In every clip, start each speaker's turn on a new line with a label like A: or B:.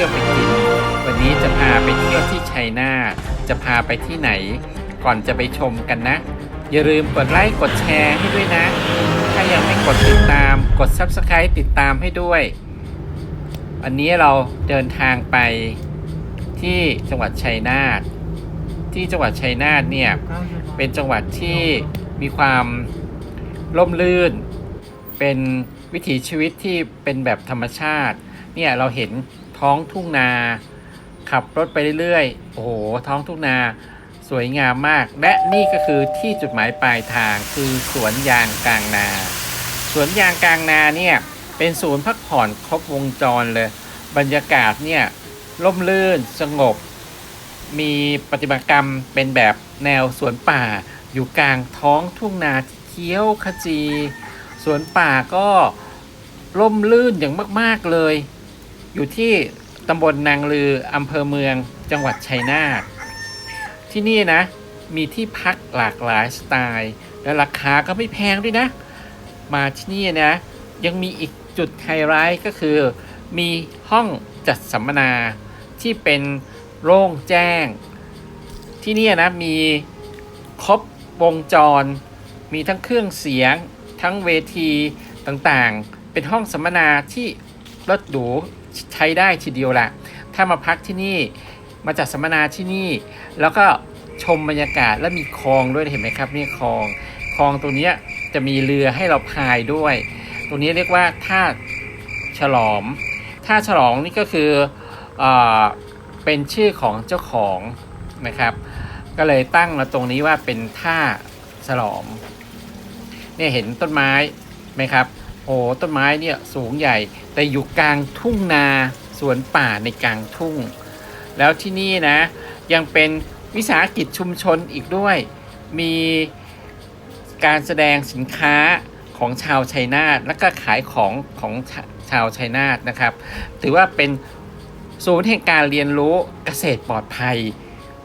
A: ที่ยวไปกิน วันนี้จะพาไปเที่ยวที่ชัยนาทจะพาไปที่ไหน ก่อนจะไปชมกันนะ อย่าลืมกดไลค์กดแชร์ให้ด้วยนะ ถ้ายังไม่กดติดตามกด Subscribe ติดตามให้ด้วยวันนี้เราเดินทางไปที่จังหวัดชัยนาทที่จังหวัดชัยนาทเนี่ยเป็นจังหวัดที่มีความร่มรื่น เป็นวิถีชีวิตที่เป็นแบบธรรมชาติ เนี่ยเราเห็น ท้องทุ่งนา ขับรถไปเรื่อยๆ โอ้โห ท้องทุ่งนา สวยงามมาก และนี่ก็คือที่จุดหมายปลายทางคือสวนยางกลางนา สวนยางกลางนาเนี่ยเป็นศูนย์พักผ่อนครบวงจรเลย บรรยากาศเนี่ยร่มรื่นสงบ มีปฏิบัติกรรมเป็นแบบแนวสวนป่าอยู่กลางท้องทุ่งนาที่เขียวขจี สวนป่าก็ร่มรื่นอย่างมาก ๆ เลย อยู่ที่ตำบลนางลืออำเภอเมืองจังหวัดชัยนาทที่นี่นะ มีที่พักหลากหลายสไตล์ และราคาก็ไม่แพงด้วยนะ มาที่นี่นะ ยังมีอีกจุดไฮไลท์ก็คือ มีห้องจัดสัมมนาที่เป็นโล่งแจ้ง ที่นี่นะมีครบวงจร มีทั้งเครื่องเสียง ทั้งเวทีต่างๆ เป็นห้องสัมมนาที่รถหรู ใช้ได้ทีเดียวละถ้ามาพักที่นี่มาจัดสัมมนาที่นี่ แล้วก็ชมบรรยากาศและมีคลองด้วยเห็นไหมครับนี่คลองคลองตรงนี้จะมีเรือให้เราพายด้วย ตรงนี้เรียกว่าท่าฉลอมท่าฉลองนี่ก็คือเอเป็นชื่อของเจ้าของนะครับ ก็เลยตั้งมาตรงนี้ว่าเป็นท่าฉลอมเนี่ยเห็นต้นไม้ไหมครับ โอ้ต้นไม้เนี่ยสูงใหญ่ แต่อยู่กลางทุ่งนาสวนป่าในกลางทุ่ง แล้วที่นี่นะยังเป็นวิสาหกิจชุมชนอีกด้วย มีการแสดงสินค้าของชาวชัยนาทและก็ขายของของชาวชัยนาทนะครับ ถือว่าเป็นศูนย์แห่งการเรียนรู้เกษตรปลอดภัย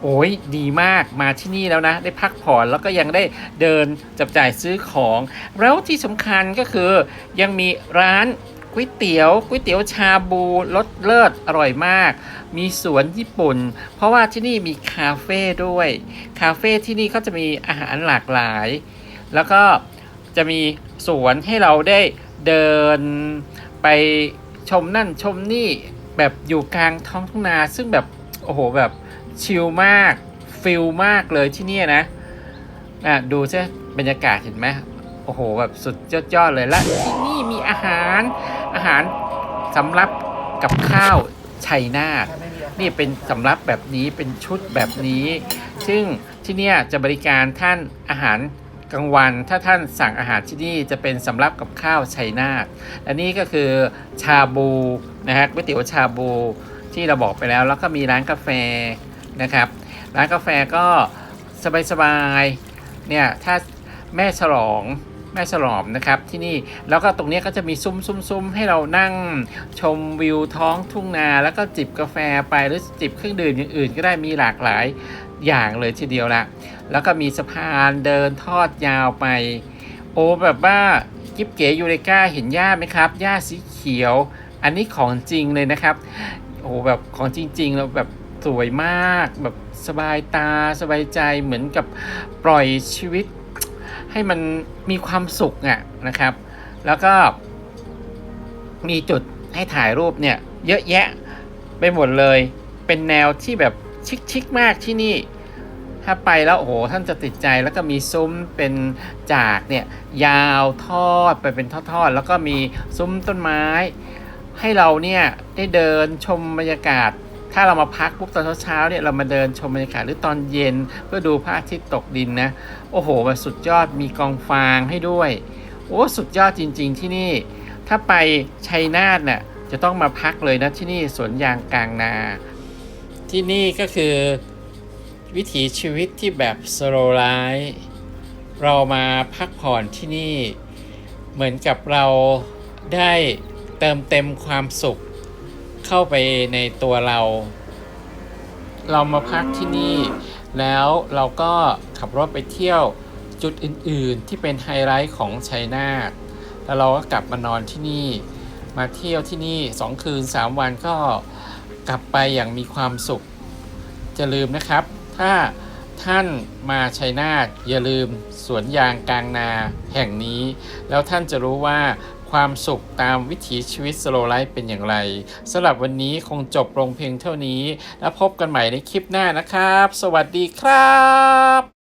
A: โอ้ยดีมากมาที่นี่แล้วนะ ได้พักผ่อนแล้วก็ยังได้เดินจับจ่ายซื้อของ แล้วที่สำคัญก็คือยังมีร้านก๋วยเตี๋ยวก๋วยเตี๋ยวชาบูรสเลิศอร่อยมาก มีสวนญี่ปุ่น เพราะว่าที่นี่มีคาเฟ่ด้วย คาเฟ่ที่นี่เขาจะมีอาหารหลากหลาย แล้วก็จะมีสวนให้เราได้เดินไปชมนั่นชมนี่แบบอยู่กลางท้องทุ่งนาซึ่งแบบโอ้โหแบบ ชิลมากฟิลมากเลยที่นี่นะอะดูใช่บรรยากาศเห็นไหมโอ้โหแบบสุดยอดๆเลยและที่นี่มีอาหารอาหารสำรับกับข้าวชัยนาทนี่เป็นสำรับแบบนี้เป็นชุดแบบนี้ ซึ่งที่นี่จะบริการท่านอาหารกลางวัน ถ้าท่านสั่งอาหารที่นี่จะเป็นสำรับกับข้าวชัยนาทและนี่ก็คือชาบูนะฮะก๋วยเตี๋ยวชาบูที่เราบอกไปแล้ว แล้วก็มีร้านกาแฟ นะครับ ร้านกาแฟก็สบายๆเนี่ยถ้าแม่ฉลองแม่ฉลอมนะครับที่นี่แล้วก็ตรงนี้ก็จะมีซุ้มซุ้มซุ้มให้เรานั่งชมวิวท้องทุ่งนา แล้วก็จิบกาแฟไปหรือจิบเครื่องดื่มอย่างอื่นก็ได้มีหลากหลายอย่างเลยทีเดียวละแล้วก็มีสะพานเดินทอดยาวไป โอ้แบบว่ากิ๊บเก๋ยูเรกาเห็นหญ้าไหมครับหญ้าสีเขียว อันนี้ของจริงเลยนะครับโอ้แบบของจริงๆแล้วแบบ สวยมากแบบสบายตาสบายใจเหมือนกับปล่อยชีวิต ให้มันมีความสุขอะนะครับ แล้วก็มีจุดให้ถ่ายรูปเนี่ยเยอะแยะไปหมดเลย เป็นแนวที่แบบชิคๆมากที่นี่ ถ้าไปแล้วโอ้โหท่านจะติดใจแล้วก็มีซุ้มเป็นจากเนี่ยยาวทอดไปเป็นทอดๆ แล้วก็มีซุ้มต้นไม้ ให้เราเนี่ยได้เดินชมบรรยากาศ ถ้าเรามาพักปุ๊บตอนเช้าๆเนี่ยเรามาเดินชมบรรยากาศหรือตอนเย็น เพื่อดูพระอาทิตย์ตกดินนะ โอ้โหสุดยอดมีกองฟางให้ด้วย โอ้สุดยอดจริง ๆ ที่นี่ ถ้าไปชัยนาทน่ะจะต้องมาพักเลยนะที่นี่สวนยางกลางนา ที่นี่ก็คือวิถีชีวิตที่แบบสโลไลฟ์เรามาพักผ่อนที่นี่ เหมือนกับเราได้เติมเต็มความสุข เข้าไปในตัวเรา เรามาพักที่นี่ แล้วเราก็ขับรถไปเที่ยวจุดอื่นๆ ที่เป็นไฮไลท์ของชัยนาทแล้วเราก็กลับมานอนที่นี่ มาเที่ยวที่นี่ 2 คืน 3 วันก็กลับไปอย่างมีความสุข จะลืมนะครับ ถ้าท่านมาชัยนาทอย่าลืมสวนยางกลางนาแห่งนี้ แล้วท่านจะรู้ว่า ความสุขตามวิถีชีวิตสโลไลฟ์เป็นอย่างไรสำหรับวันนี้คงจบลงเพียงเท่านี้ แล้วพบกันใหม่ในคลิปหน้านะครับ สวัสดีครับ